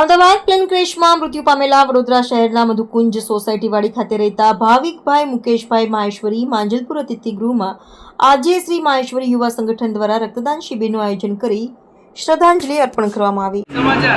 Ahmedabad plane ક્રેશમાં મૃત્યુ પામેલા વડોદરા શહેરના મધુકુંજ સોસાયટીવાડી ખાતે રહેતા ભાવિકભાઈ મુકેશભાઈ માહેશ્વરી માંજલપુર અતિથિગૃહમાં આજે શ્રી માહેશ્વરી યુવા સંગઠન દ્વારા રક્તદાન શિબિરનું આયોજન કરી શ્રદ્ધાંજલિ અર્પણ કરવામાં આવી સમાચાર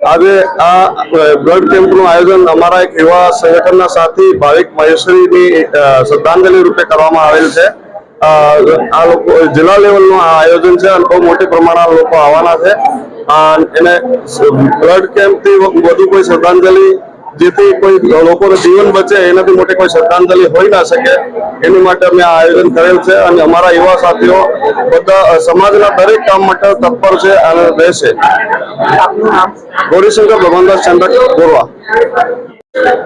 આજે આ બ્લડ કેમ્પનું આયોજન અમારા એક યુવા સંગઠનના સાથી ભાવિક મહેશ્વરીની શ્રદ્ધાંજલિ રૂપે કરવામાં આવેલ છે. આ લોકો, જિલ્લા લેવલનું આ આયોજન છે અને બહુ મોટી પ્રમાણમાં લોકો આવવાના છે. એને બ્લડ કેમ્પથી વધુ કોઈ શ્રદ્ધાંજલિ જેથી કોઈ લોકોનું જીવન બચે એનાથી મોટી કોઈ શ્રદ્ધાંજલિ હોઈ ના શકે, એની માટે અમે આ આયોજન કરેલ છે અને અમારા યુવા સાથીઓ બધા સમાજના દરેક કામ માટે તત્પર છે અને રહેશે. ગૌરીશંકર ભગવાનદાસ ચંદ્ર ગોરવા.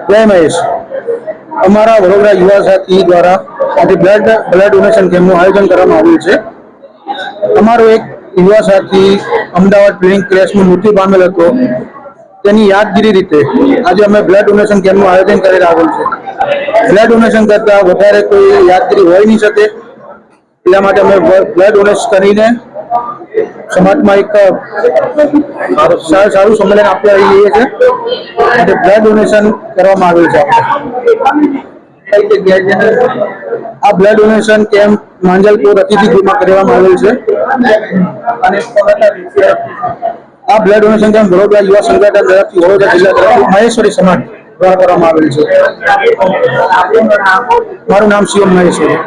જય મહેશ. અમારા વડોદરા યુવા સાથી દ્વારા આજે બ્લડ બ્લડ ડોનેશન કેમ્પનું આયોજન કરવામાં આવ્યું છે. અમારો એક યુવા સાથી અમદાવાદ પ્લેન ક્રેશમાં મૃત્યુ પામેલ હતો. તેની યાદગીરી રીતે આજે અમે બ્લડ ડોનેશન કેમ્પનું આયોજન કરી આવેલ છે. બ્લડ ડોનેશન કરતા વધારે કોઈ યાદગીરી હોઈ નહીં શકે. એટલા માટે અમે બ્લડ ડોનેટ કરીને સમાજમાં એક, સારું સારું સંમેલન આપવા રહીએ છીએ. અને બ્લડ ડોનેશન કરવામાં આવેલ છે? આ બ્લડ ડોનેશન કેમ્પ માંજલપુર અતિથિ ગૃહમાં કરવામાં આવેલ છે. અને આ બ્લડ ડોનેશન કેમ્પ વડોદરા યુવા સંગઠન તરફથી વડોદરા જિલ્લા તરફથી મહેશ્વરી સમાજ દ્વારા કરવામાં આવેલ છે. મારું નામ શિવમ મહેશ્વરી.